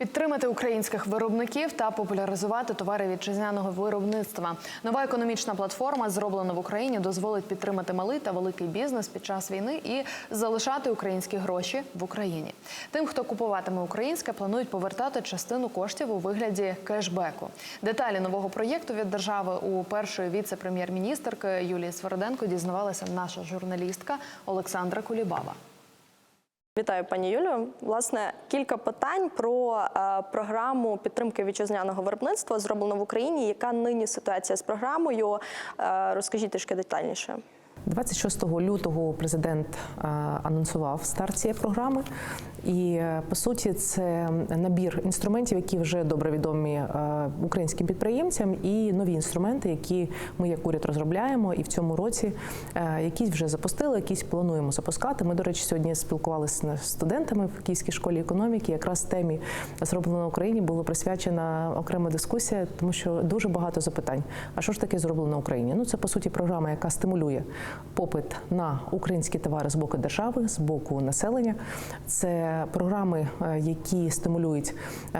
Підтримати українських виробників та популяризувати товари вітчизняного виробництва. Нова економічна платформа, зроблена в Україні, дозволить підтримати малий та великий бізнес під час війни і залишати українські гроші в Україні. Тим, хто купуватиме українське, планують повертати частину коштів у вигляді кешбеку. Деталі нового проєкту від держави у першої віце-прем'єр-міністерки Юлії Сверденко дізнавалася наша журналістка Олександра Кулібаба. Вітаю, пані Юлію. Власне, кілька питань про е, програму підтримки вітчизняного виробництва зроблено в Україні. Яка нині ситуація з програмою? Е, розкажіть трішки детальніше. 26 лютого президент е, анонсував старт цієї програми, і е, по суті це набір інструментів, які вже добре відомі е, українським підприємцям, і нові інструменти, які ми як уряд розробляємо, і в цьому році якісь вже запустили, якісь плануємо запускати. Ми, до речі, сьогодні спілкувалися з студентами в Київській школі економіки. Якраз темі зроблено на Україні було присвячена окрема дискусія, тому що дуже багато запитань. А що ж таке зроблено в Україні? Ну це по суті програма, яка стимулює попит на українські товари з боку держави, з боку населення. Це програми, е, які стимулюють е,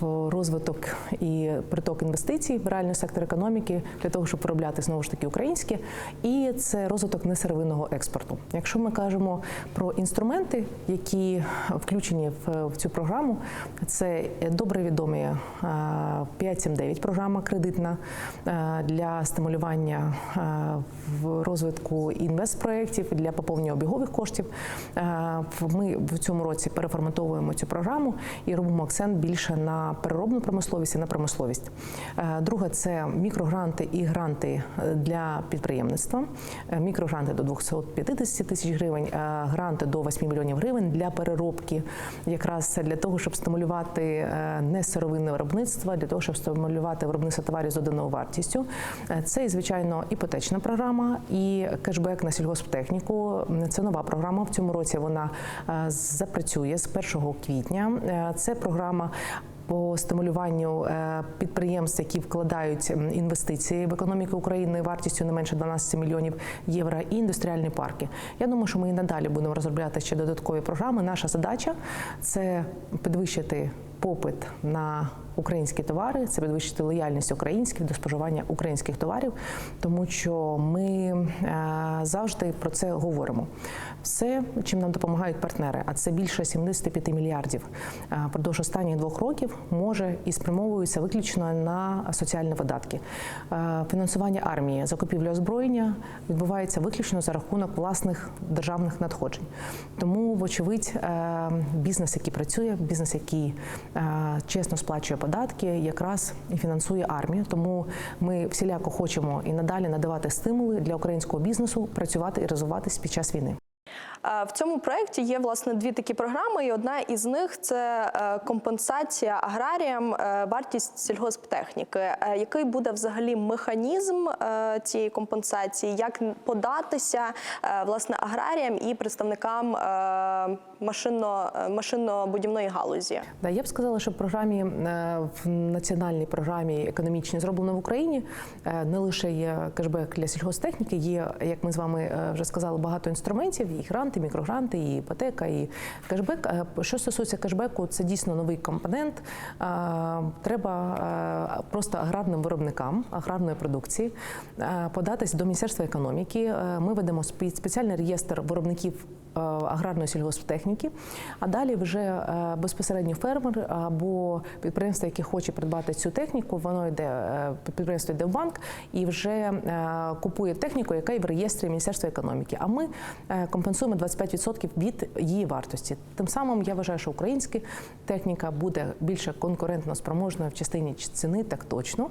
в розвиток і приток інвестицій в реальний сектор економіки для того, щоб виробляти знову ж таки українське, і це розвиток несировинного експорту. Якщо ми кажемо про інструменти, які включені в, цю програму, це добре відомі е, 579 програма кредитна е, для стимулювання е, в розвитку інвестпроєктів для поповнення обігових коштів. Е, Ми в цьому році переформатовуємо цю програму і робимо акцент більше на переробну промисловість і на промисловість. Е, Друге це мікрогранти і гранти е, для підприємництва. Мікрогранти до 250 тисяч гривень, гранти до 8 мільйонів гривень для переробки, якраз для того, щоб стимулювати е, несировинне виробництво, для того, щоб стимулювати виробництво товарів з доданою вартістю. Це звичайно іпотечна програма, і кешбек на сільгосптехніку. Це нова програма. В цьому році вона е, запрацює з 1 квітня. Е, Це програма. По стимулюванню е, підприємств, які вкладають інвестиції в економіку України вартістю не менше 12 мільйонів євро, і індустріальні парки. Я думаю, що ми і надалі будемо розробляти ще додаткові програми. Наша задача це підвищити попит на українські товари, це підвищити лояльність українських до споживання українських товарів, тому що ми е, завжди про це говоримо. Все, чим нам допомагають партнери, а це більше 75 мільярдів е, впродовж останніх двох років, може і спрямовується виключно на соціальні видатки. Е, Фінансування армії, закупівля озброєння відбувається виключно за рахунок власних державних надходжень. Тому, вочевидь, бізнес, який працює, бізнес, який чесно сплачує податки, якраз і фінансує армію. Тому ми всіляко хочемо і надалі надавати стимули для українського бізнесу працювати і розвиватись під час війни. Е, В цьому проєкті є власне дві такі програми, і одна із них це е, компенсація аграріям е, вартість сільгосптехніки. Е, Який буде взагалі механізм е, цієї компенсації? Як податися е, власне аграріям і представникам е, е, машинно-будівної галузі? Да, я б сказала, що в програмі е, в національній програмі економічній зроблено в Україні е, не лише є кешбек для сільгостехніки, є, як ми з вами вже сказали, багато інструментів: і гранти, мікрогранти, і іпотека, і кешбек. Що стосується кешбеку, це дійсно новий компонент. Треба просто аграрним виробникам аграрної продукції податись до Міністерства економіки. Ми ведемо спе- спеціальний реєстр виробників аграрної сільгосптехніки, а далі вже е, безпосередньо фермер або підприємство, яке хоче придбати цю техніку, воно йде е, підприємство йде в банк і вже е, купує техніку, яка є в реєстрі Міністерства економіки. А ми компенсуємо 25% від її вартості. Тим самим я вважаю, що українська техніка буде більше конкурентно спроможною в частині ціни, так точно.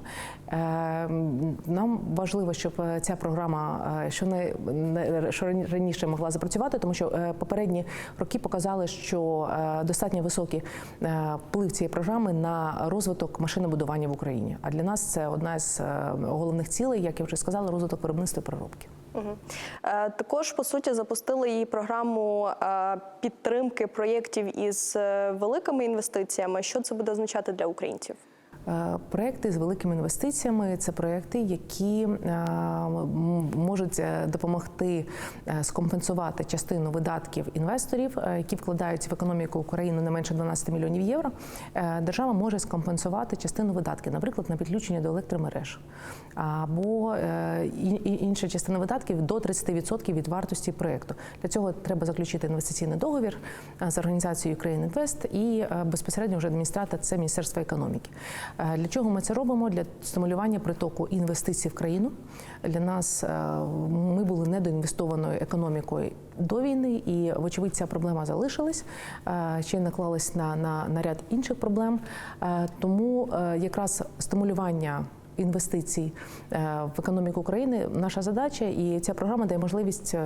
Нам важливо, щоб ця програма що не раніше могла запрацювати, тому що попередні роки показали, що е, достатньо високий е, вплив цієї програми на розвиток машинобудування в Україні. А для нас це одна з е, головних цілей, як я вже сказала, розвиток виробництва і переробки. Також по суті запустили її програму підтримки проєктів із великими інвестиціями. Що це буде означати для українців? Е, Проекти з великими інвестиціями це проекти, які е, можуть е, допомогти скомпенсувати частину видатків інвесторів, які вкладають в економіку України не менше 12 мільйонів євро. Держава може скомпенсувати частину видатків, наприклад, на підключення до електромереж або інша частина видатків до 30% від вартості проекту. Для цього треба заключити інвестиційний договір з організацією Ukraine Invest і безпосередньо вже адміністратор це Міністерство економіки. Е, Для чого ми це робимо? Для стимулювання притоку інвестицій в країну. Для нас е, ми були недоінвестованою економікою до війни, і вочевидь ця проблема залишилась. е, Ще наклалась на, на, на ряд інших проблем. Тому якраз стимулювання інвестицій в економіку України наша задача, і ця програма дає можливість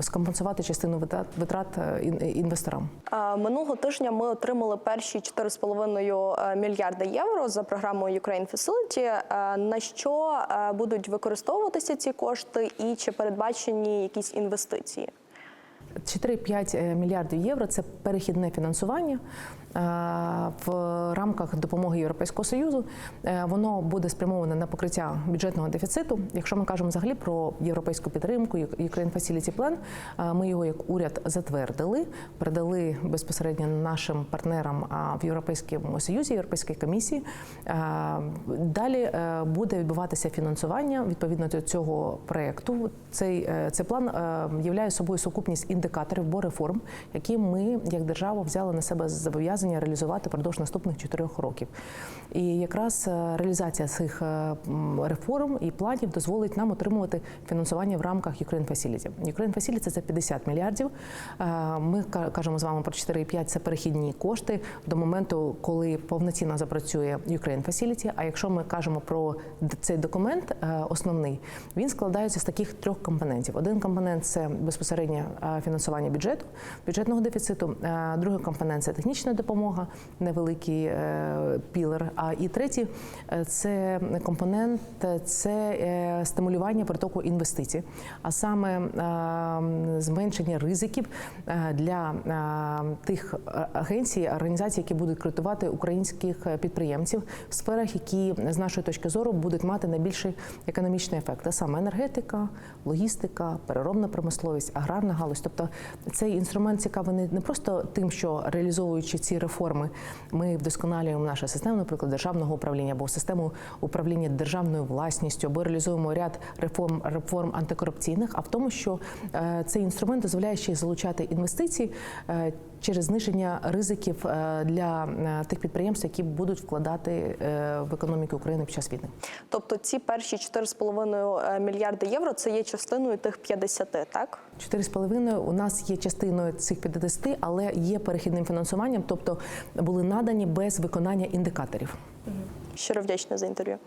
скомпенсувати частину витрат, витрат е, інвесторам. Е, Минулого тижня ми отримали перші 4,5 мільярда євро за програмою Ukraine Facility. Е, На що е, будуть використовуватися ці кошти, і чи передбачені якісь інвестиції? 4-5 мільярдів євро це перехідне фінансування е, в рамках допомоги Європейського союзу. Е, Воно буде спрямоване на покриття бюджетного дефіциту. Якщо ми кажемо взагалі про європейську підтримку, Ukraine Facility Plan, е, ми його як уряд затвердили, передали безпосередньо нашим партнерам в Європейському Союзі, Європейській комісії. Е, Далі е, буде відбуватися фінансування відповідно до цього проекту. Цей, е, цей план е, являє собою сукупність індикаторів або реформ, які ми, як держава, взяли на себе зобов'язання реалізувати впродовж наступних чотирьох років. І якраз е, реалізація цих е, реформ і планів дозволить нам отримувати фінансування в рамках Ukraine Facility. Ukraine Facility – це 50 мільярдів. Е, Ми кажемо з вами про 4,5 – це перехідні кошти до моменту, коли повноцінно запрацює Ukraine Facility. А якщо ми кажемо про цей документ основний, він складається з таких трьох компонентів. Один компонент це безпосередньо е, фінансування бюджету, бюджетного дефіциту. Другий компонент це технічна допомога, невеликий е, пілер. А і третій е, це компонент це е, стимулювання притоку інвестицій, а саме е, зменшення ризиків для тих агенцій, організацій, які будуть кредитувати українських підприємців в сферах, які з нашої точки зору будуть мати найбільший економічний ефект, а саме енергетика, логістика, переробна промисловість, аграрна галузь. Тобто цей інструмент цікавий не просто тим, що реалізовуючи ці реформи, ми вдосконалюємо нашу систему, наприклад, державного управління або систему управління державною власністю, або реалізуємо ряд реформ реформ антикорупційних, а в тому, що е, цей інструмент дозволяє ще залучати інвестиції. Е, через зниження ризиків е, для е, тих підприємств, які будуть вкладати е, в економіку України під час війни. Тобто ці перші 4,5 мільярди євро це є частиною тих 50, так? 4,5 у нас є частиною цих 50, але є перехідним фінансуванням, тобто були надані без виконання індикаторів. Щиро вдячна за інтерв'ю.